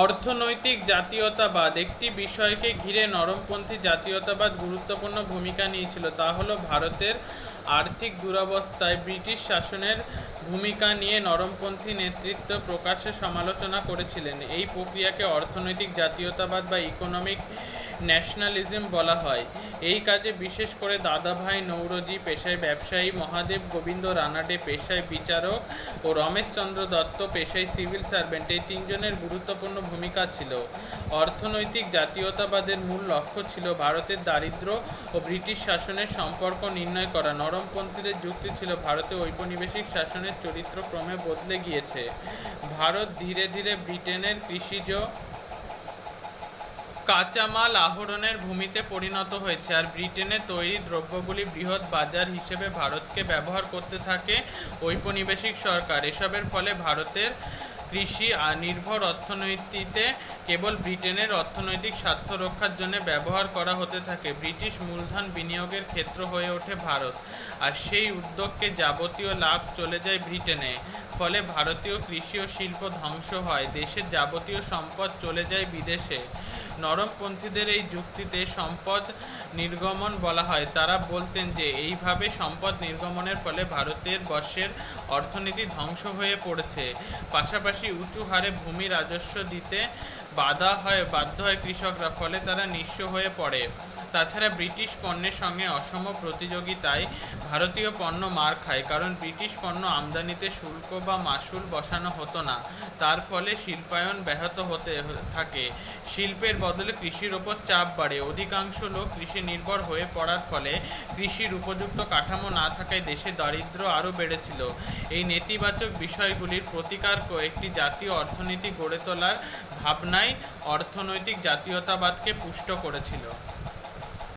অর্থনৈতিক জাতীয়তাবাদ একটি বিষয়কে ঘিরে নরমপন্থী জাতীয়তাবাদ গুরুত্বপূর্ণ ভূমিকা নিয়েছিল। তা হলো ভারতের আর্থিক দুরবস্থায় ব্রিটিশ শাসনের ভূমিকা নিয়ে নরমপন্থী নেতৃত্ব প্রকাশ্যে সমালোচনা করেছিলেন। এই প্রক্রিয়াকে অর্থনৈতিক জাতীয়তাবাদ বা ইকোনমিক ন্যাশনালিজম বলা হয়। এই কাজে বিশেষ করে দাদাভাই নৌরজি পেশায় ব্যবসায়ী মহাদেব গোবিন্দ রানাডে পেশায় বিচারক ও রমেশচন্দ্র দত্ত পেশায় সিভিল সার্ভেন্ট। এই তিনজনের গুরুত্বপূর্ণ ভূমিকা ছিল। অর্থনৈতিক জাতীয়তাবাদের মূল লক্ষ্য ছিল ভারতের দারিদ্র ও ব্রিটিশ শাসনের সম্পর্ক নির্ণয় করা। নরমপন্থীদের যুক্তি ছিল ভারতে ঔপনিবেশিক শাসনের চরিত্র ক্রমে বদলে গিয়েছে। ভারত ধীরে ধীরে ব্রিটেনের কৃষিজ কাঁচামাল আহরণের ভূমিতে পরিণত হয়েছে আর ব্রিটেনে তৈরি দ্রব্যগুলি বৃহৎ বাজার হিসেবে ভারতকে ব্যবহার করতে থাকে ঔপনিবেশিক সরকার। এসবের ফলে ভারতের কৃষি নির্ভর অর্থনীতিতে কেবল ব্রিটেনের অর্থনৈতিক স্বার্থ রক্ষার জন্য ব্যবহার করা হতে থাকে, ব্রিটিশ মূলধন বিনিয়োগের ক্ষেত্র হয়ে ওঠে ভারত। আর সেই উদ্যোগকে যাবতীয় লাভ চলে যায় ব্রিটেনে। ফলে ভারতীয় কৃষি ও শিল্প ধ্বংস হয়, দেশের যাবতীয় সম্পদ চলে যায় বিদেশে। নরমপন্থীদের এই যুক্তিতে সম্পদ নির্গমন বলা হয়। তারা বলতেন যে, এইভাবে সম্পদ নির্গমনের ফলে ভারতের বর্ষের অর্থনীতি ধ্বংস হয়ে পড়েছে। পাশাপাশি উঁচু হারে ভূমি রাজস্ব দিতে বাধা হয়, বাধ্য হয় কৃষকরা, ফলে তারা নিঃস্ব হয়ে পড়ে। তাছাড়া ব্রিটিশ পণ্যের সঙ্গে অসম প্রতিযোগিতায় ভারতীয় পণ্য মার খায়, কারণ ব্রিটিশ পণ্য আমদানিতে শুল্ক বা মাসুল বসানো হতো না। তার ফলে শিল্পায়ন ব্যাহত হতে থাকে। শিল্পের বদলে কৃষির ওপর চাপ বাড়ে। অধিকাংশ লোক কৃষি নির্ভর হয়ে পড়ার ফলে কৃষির উপযুক্ত কাঠামো না থাকায় দেশে দারিদ্র্য আরও বেড়েছিল। এই নেতিবাচক বিষয়গুলির প্রতিকার একটি জাতীয় অর্থনীতি গড়ে তোলার ভাবনায় অর্থনৈতিক জাতীয়তাবাদকে পুষ্ট করেছিল।